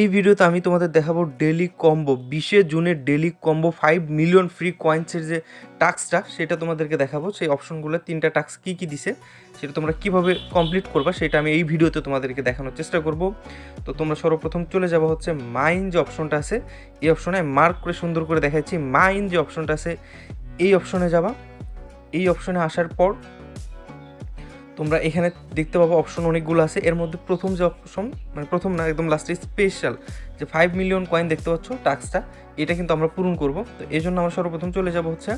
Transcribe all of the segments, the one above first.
এই ভিডিওতে আমি তোমাদের দেখাবো ডেলি কম্বো, বিশে জুনের daily combo five million free কয়েন্সের যে টাস্কটা, সেটা তোমাদেরকে দেখাবো। সেই অপশনগুলো তিনটা টাস্ক কী কী দিছে, সেটা তোমরা কীভাবে কমপ্লিট করবা, সেটা আমি এই ভিডিওতে তোমাদেরকে দেখানোর চেষ্টা করব। তো তোমরা সর্বপ্রথম চলে যাব হচ্ছে মাইন যে অপশনটা আছে, এই অপশনে মার্ক করে সুন্দর করে দেখাচ্ছি। মাইন যে অপশনটা আছে, এই অপশনে যাবা। এই অপশনে আসার পর তোমরা এখানে দেখতে পাবো অপশন অনেকগুলো আছে। এর মধ্যে প্রথম যে অপশন মানে প্রথম না, একদম লাস্টে স্পেশাল যে ফাইভ মিলিয়ন কয়েন দেখতে পাচ্ছ টাস্কটা এটা কিন্তু আমরা পূরণ করব। তো এই জন্য আমরা সর্বপ্রথম চলে যাব হচ্ছে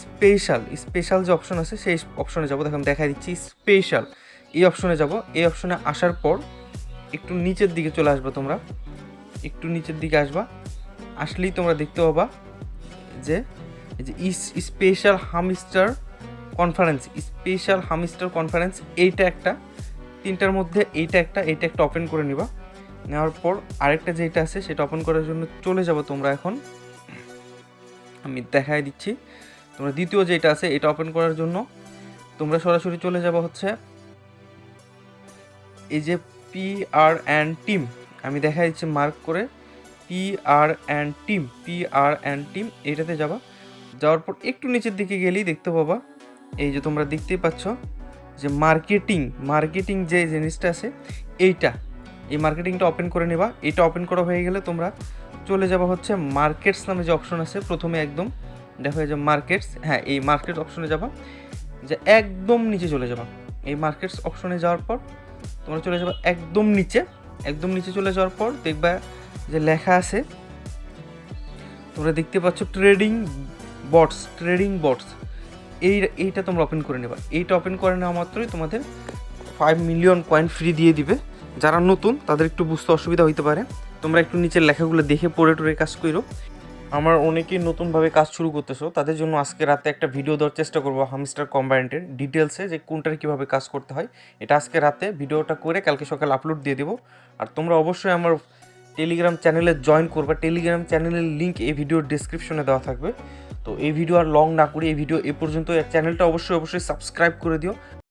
স্পেশাল স্পেশাল যে অপশন আছে, সেই অপশনে যাব। দেখুন দেখা দিচ্ছি স্পেশাল এই অপশনে যাব। এই অপশনে আসার পর একটু নিচের দিকে চলে আসবে তোমরা। একটু নিচের দিকে আসবা। আসলেই তোমরা দেখতে পাবা যে special hamster conference special hamster conference এইটা একটা, তিনটার মধ্যে এইটা একটা এইটা একটা ওপেন করে নিবা। নেওয়ার পর আরেকটা যেটা আছে, সেটা ওপেন করার জন্য চলে যাব তোমরা এখন। আমি দেখাই দিচ্ছি। তোমরা দ্বিতীয় যেটা আছে, এটা ওপেন করার জন্য তোমরা সরাসরি চলে যাব হচ্ছে এই যে পি আর অ্যান্ড টিম আমি দেখা দিচ্ছি মার্ক করে। P R and team P R and team এইটাতে যাবা। যাওয়ার পর একটু নিচের দিকে গেলেই দেখতে পাবা এই যে তোমরা দেখতেই পাচ্ছ যে মার্কেটিং মার্কেটিং যে জিনিসটা আছে, এইটা, এই মার্কেটিংটা ওপেন করে নেবা। এটা ওপেন করা হয়ে গেলে তোমরা চলে যাবা হচ্ছে মার্কেটস নামে যে অপশন আছে, প্রথমে একদম দেখো যে মার্কেটস হ্যাঁ এই মার্কেট অপশনে যাবা। যে একদম নিচে চলে যাবা। এই মার্কেটস অপশনে যাওয়ার পর তোমরা চলে যাবা একদম নিচে একদম নিচে চলে যাওয়ার পর দেখবা যে লেখা আছে, তোমরা দেখতে পাচ্ছ ট্রেডিং বটস ট্রেডিং বটস এই, এইটা তোমরা ওপেন করে নেবা। এইটা ওপেন করে নেওয়া মাত্রই তোমাদের ফাইভ মিলিয়ন কয়েন ফ্রি দিয়ে দিবে। যারা নতুন, তাদের একটু বুঝতে অসুবিধা হইতে পারে। তোমরা একটু নিচের লেখাগুলো দেখে পড়ে টরে কাজ করো আমার অনেকেই নতুনভাবে কাজ শুরু করতেছো, তাদের জন্য আজকে রাতে একটা ভিডিও দেওয়ার চেষ্টা করব হামস্টার কম্বাইন্টের ডিটেলসে যে কোনটার কীভাবে কাজ করতে হয়। এটা আজকে রাতে ভিডিওটা করে কালকে সকালে আপলোড দিয়ে দেবো। আর তোমরা অবশ্যই আমার টেলিগ্রাম চ্যানেলে জয়েন করবে। টেলিগ্রাম চ্যানেলের লিঙ্ক এই ভিডিওর ডিসক্রিপশনে দেওয়া থাকবে। তো এই ভিডিও আর লং না করে এই ভিডিও এ পর্যন্ত চ্যানেলটা অবশ্যই অবশ্যই সাবস্ক্রাইব করে দিও।